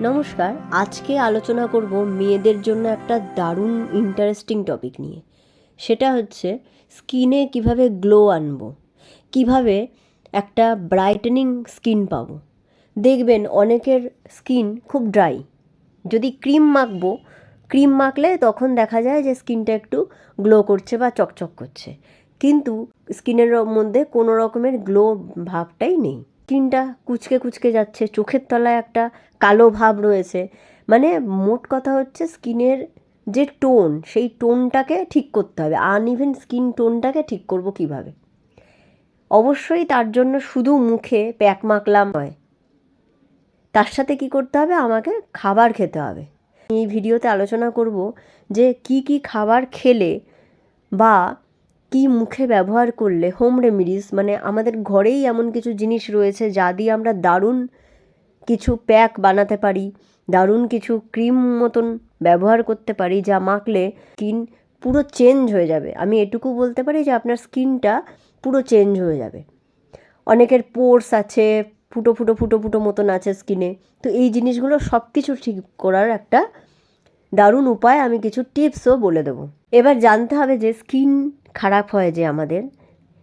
নমস্কার, আজকে আলোচনা করব মেয়েদের জন্য একটা দারুণ ইন্টারেস্টিং টপিক নিয়ে। সেটা হচ্ছে স্কিনে কীভাবে গ্লো আনব, কীভাবে একটা ব্রাইটেনিং স্কিন পাবো। দেখবেন অনেকের স্কিন খুব ড্রাই যদি ক্রিম মাখবো ক্রিম মাখলে তখন দেখা যায় যে স্কিনটা একটু গ্লো করছে বা চকচক করছে। কিন্তু স্কিনের মধ্যে কোনো রকমের গ্লো ভাবটাই নেই। স্কিনটা কুচকে কুচকে যাচ্ছে, চোখের তলায় একটা কালো ভাব রয়েছে। মানে মোট কথা হচ্ছে স্কিনের যে টোন, সেই টোনটাকে ঠিক করতে হবে। আনইভেন স্কিন টোনটাকে ঠিক করব কীভাবে? অবশ্যই তার জন্য শুধু মুখে প্যাক মাখলাম হয় তার সাথে কি করতে হবে? আমাকে খাবার খেতে হবে। এই ভিডিওতে আলোচনা করব যে কি কি খাবার খেলে বা কি মুখে ব্যবহার করলে হোম রেমিডিস মানে আমাদের ঘরেই এমন কিছু জিনিস রয়েছে যা দিয়ে আমরা দারুণ কিছু প্যাক বানাতে পারি, দারুণ কিছু ক্রিম মতন ব্যবহার করতে পারি যা মাখলে স্কিন পুরো চেঞ্জ হয়ে যাবে। আমি এটুকু বলতে পারি যে আপনার স্কিনটা পুরো চেঞ্জ হয়ে যাবে। অনেকের পোর্স আছে, ফুটো ফুটো ফুটো ফুটো মতন আছে স্কিনে তো এই জিনিসগুলো সব কিছু ঠিক করার একটা দারুণ উপায় আমি কিছু টিপসও বলে দেবো। এবার জানতে হবে যে স্কিন খারাপ হয় যে আমাদের,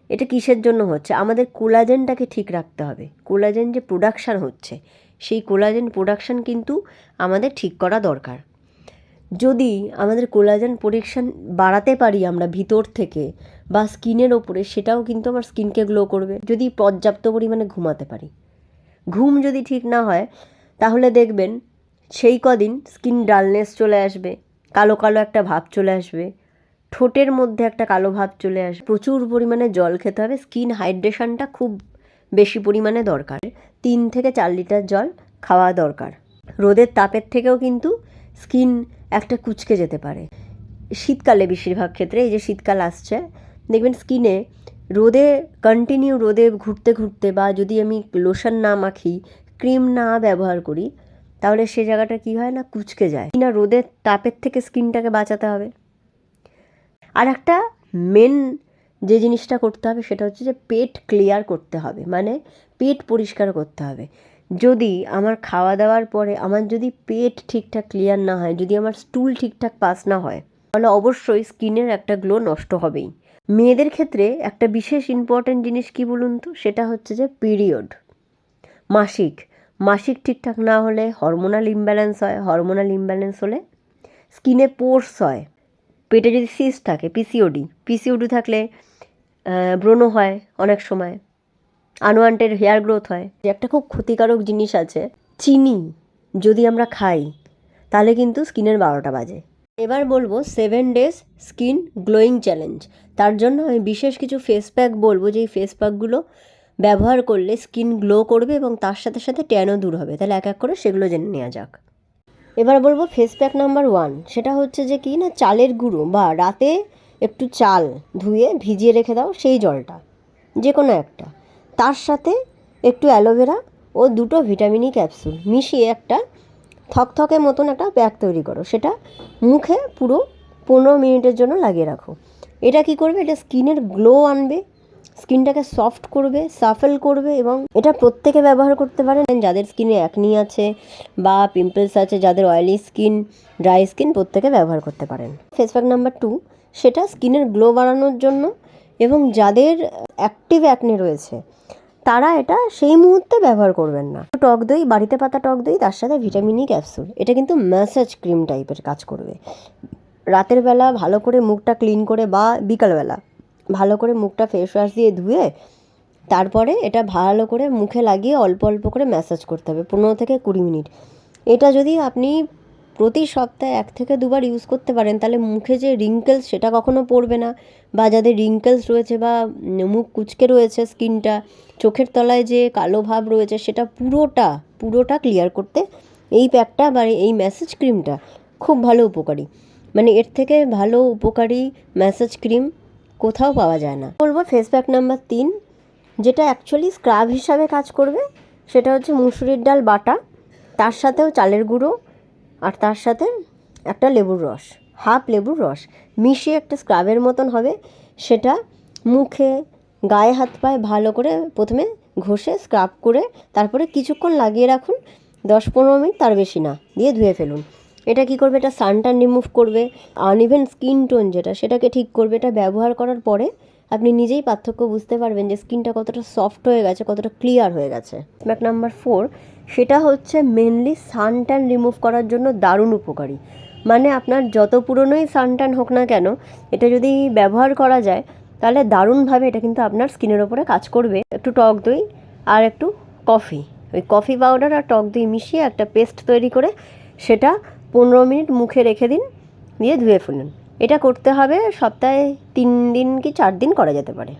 এটা কিসের জন্য হচ্ছে? আমাদের কোলাজেনটাকে ঠিক রাখতে হবে। কোলাজেন যে প্রোডাকশান হচ্ছে, সেই কোলাজেন প্রোডাকশান কিন্তু আমাদের ঠিক করা দরকার। যদি আমাদের কোলাজেন প্রোডাকশান বাড়াতে পারি আমরা ভিতর থেকে বা স্কিনের ওপরে, সেটাও কিন্তু আমার স্কিনকে গ্লো করবে। যদি পর্যাপ্ত পরিমাণে ঘুমাতে পারি। ঘুম যদি ঠিক না হয়, তাহলে দেখবেন সেই কদিন স্কিন ডালনেস চলে আসবে, কালো কালো একটা ভাব চলে আসবে। ঠোঁটের মধ্যে একটা কালো ভাব চলে আসে। প্রচুর পরিমাণে জল খেতে হবে। স্কিন হাইড্রেশনটা খুব বেশি পরিমাণে দরকার। তিন থেকে চার লিটার জল খাওয়া দরকার। রোদের তাপের থেকেও কিন্তু স্কিন একটা কুচকে যেতে পারে। শীতকালে বেশিরভাগ ক্ষেত্রে এই যে শীতকাল আসছে, দেখবেন স্কিনে রোদে কন্টিনিউ রোদে ঘুরতে ঘুরতে বা যদি আমি লোশন না মাখি ক্রিম না ব্যবহার করি, তাহলে সে জায়গাটা কি হয় না, কুচকে যায়। না, রোদের তাপের থেকে স্কিনটাকে বাঁচাতে হবে। আর একটা মেন যে জিনিসটা করতে হবে সেটা হচ্ছে যে পেট ক্লিয়ার করতে হবে মানে পেট পরিষ্কার করতে হবে। যদি আমার খাওয়া দাওয়ার পরে আমার যদি পেট ঠিকঠাক ক্লিয়ার না হয়, যদি আমার স্টুল ঠিকঠাক পাস না হয়, তাহলে অবশ্যই স্কিনের একটা গ্লো নষ্ট হবেই। মেয়েদের ক্ষেত্রে একটা বিশেষ ইম্পর্ট্যান্ট জিনিস কি বলুন তো? সেটা হচ্ছে যে পিরিয়ড মাসিক। মাসিক ঠিকঠাক না হলে হরমোনাল ইমব্যালেন্স হয়। হরমোনাল ইমব্যালেন্স হলে স্কিনে পোর্স হয়। পেটে যদি সিস থাকে পিসিওডি পিসিওডি থাকলে ব্রণ হয় অনেক সময় আনওয়ান্টেড হেয়ার গ্রোথ হয়। একটা খুব ক্ষতিকারক জিনিস আছে, চিনি যদি আমরা খাই, তাহলে কিন্তু স্কিনের বারোটা বাজে। এবার বলব seven days skin glowing challenge তার জন্য আমি বিশেষ কিছু ফেস প্যাক বলব যে এই ফেস প্যাকগুলো ব্যবহার করলে স্কিন গ্লো করবে এবং তার সাথে সাথে ট্যানও দূর হবে। তাহলে এক এক করে সেগুলো জেনে নেওয়া যাক। এবার বলব ফেস প্যাক নাম্বার ওয়ান সেটা হচ্ছে যে কি না, চালের গুঁড়ো বা রাতে একটু চাল ধুয়ে ভিজিয়ে রেখে দাও সেই জলটা যে কোনো একটা। তার সাথে একটু অ্যালোভেরা ও দুটো ভিটামিনি ক্যাপসুল মিশিয়ে একটা থকথকে মতন একটা প্যাক তৈরি করো, সেটা মুখে পুরো পনেরো মিনিটের জন্য লাগিয়ে রাখো। এটা কি করবে? এটা স্কিনের গ্লো আনবে স্কিনটাকে সফট করবে, সাফেল করবে এবং এটা প্রত্যেকে ব্যবহার করতে পারেন যাদের স্কিনে অ্যাকনি আছে বা পিম্পলস আছে, যাদের অয়েলি স্কিন ড্রাই স্কিন প্রত্যেকে ব্যবহার করতে পারেন। ফেস প্যাক নাম্বার টু সেটা স্কিনের গ্লো বাড়ানোর জন্য এবং যাদের অ্যাক্টিভ অ্যাকনি রয়েছে, তারা এটা সেই মুহূর্তে ব্যবহার করবেন না। টক দই, বাড়িতে পাতা টক দই, তার সাথে ভিটামিন ই ক্যাপসুল এটা কিন্তু ম্যাসাজ ক্রিম টাইপের কাজ করবে। রাতের বেলা ভালো করে মুখটা ক্লিন করে বা বিকালবেলা ভালো করে মুখটা ফেস ওয়াশ দিয়ে ধুয়ে তারপরে এটা ভালো করে মুখে লাগিয়ে অল্প অল্প করে ম্যাসাজ করতে হবে, পনেরো থেকে কুড়ি মিনিট। এটা যদি আপনি প্রতি সপ্তাহে এক থেকে দুবার ইউজ করতে পারেন, তাহলে মুখে যে রিঙ্কেলস সেটা কখনো পড়বে না বা যাদের রিঙ্কেলস রয়েছে বা মুখ কুচকে রয়েছে স্কিনটা চোখের তলায় যে কালো ভাব রয়েছে সেটা পুরোটা পুরোটা ক্লিয়ার করতে এই প্যাকটা বা এই ম্যাসেজ ক্রিমটা খুব ভালো উপকারী। মানে এর থেকে ভালো উপকারী ম্যাসেজ ক্রিম কোথাও পাওয়া যায় না। বলব ফেস প্যাক নাম্বার তিন, যেটা অ্যাকচুয়ালি স্ক্রাব হিসাবে কাজ করবে, সেটা হচ্ছে মুসুরির ডাল বাটা, তার সাথেও চালের গুঁড়ো, আর তার সাথে একটা লেবুর রস, হাফ লেবুর রস। মিশিয়ে একটা স্ক্রাবের মতন হবে, সেটা মুখে, গায়ে হাত পায়ে ভালো করে প্রথমে ঘষে স্ক্রাব করে, তারপরে কিছুক্ষণ লাগিয়ে রাখুন, দশ পনেরো মিনিট, তার বেশি না, দিয়ে ধুয়ে ফেলুন। এটা কি করবে? এটা সানটান রিমুভ করবে। আনইভেন স্কিন টোন যেটা, সেটাকে ঠিক করবে। এটা ব্যবহার করার পরে আপনি নিজেই পার্থক্য বুঝতে পারবেন যে স্কিনটা কতটা সফট হয়ে গেছে, কতটা ক্লিয়ার হয়ে গেছে। ম্যাক নাম্বার ফোর সেটা হচ্ছে মেনলি সানট্যান রিমুভ করার জন্য দারুণ উপকারী। মানে আপনার যত পুরনোই সানট্যান হোক না কেন, এটা যদি ব্যবহার করা যায়, তাহলে দারুণভাবে এটা কিন্তু আপনার স্কিনের ওপরে কাজ করবে। একটু টক দই আর একটু কফি ওই কফি পাউডার আর টক দই মিশিয়ে একটা পেস্ট তৈরি করে সেটা পনেরো মিনিট মুখে রেখে দিন, দিয়ে ধুয়ে ফেলুন। এটা করতে হবে সপ্তাহে তিন দিন কি চার দিন করা যেতে পারে।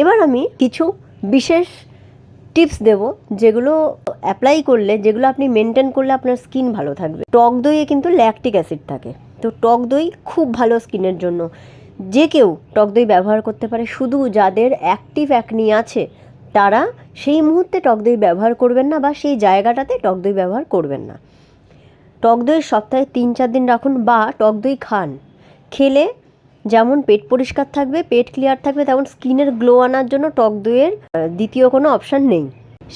এবার আমি কিছু বিশেষ টিপস দেব যেগুলো অ্যাপ্লাই করলে, যেগুলো আপনি মেনটেন করলে আপনার স্কিন ভালো থাকবে। টক দইয়ে কিন্তু ল্যাকটিক অ্যাসিড থাকে। তো টক দই খুব ভালো স্কিনের জন্য। যে কেউ টক দই ব্যবহার করতে পারে, শুধু যাদের অ্যাক্টিভ অ্যাকনি আছে, তারা সেই মুহূর্তে টক দই ব্যবহার করবেন না বা সেই জায়গাটাতে টক দই ব্যবহার করবেন না। টক দই সপ্তাহে তিন চার দিন রাখুন বা টক দই খান। খেলে যেমন পেট পরিষ্কার থাকবে, পেট ক্লিয়ার থাকবে, তেমন স্কিনের গ্লো আনার জন্য টক দইয়ের দ্বিতীয় কোনো অপশান নেই।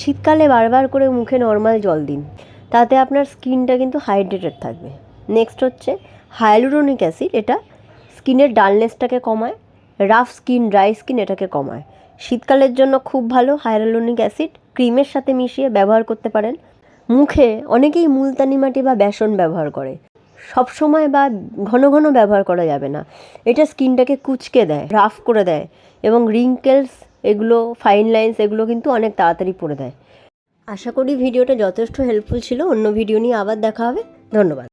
শীতকালে বারবার করে মুখে নর্মাল জল দিন। তাতে আপনার স্কিনটা কিন্তু হাইড্রেটেড থাকবে। নেক্সট হচ্ছে হায়ালুরোনিক অ্যাসিড এটা স্কিনের ডালনেসটাকে কমায় রাফ স্কিন ড্রাই স্কিন এটাকে কমায়। শীতকালের জন্য খুব ভালো হায়ালুরোনিক অ্যাসিড ক্রিমের সাথে মিশিয়ে ব্যবহার করতে পারেন। মুখে অনেকেই মুলতানি মাটি বা বেসন ব্যবহার করে। সব সময় বা ঘন ঘন ব্যবহার করা যাবে না। এটা স্কিনটাকে কুচকে দেয়, রাফ করে দেয় এবং রিঙ্কেলস এগুলো, ফাইন লাইন্স এগুলো কিন্তু অনেক তাড়াতাড়ি পড়ে দেয়। আশা করি ভিডিওটা যথেষ্ট হেল্পফুল ছিল। অন্য ভিডিও নিয়ে আবার দেখা হবে। ধন্যবাদ।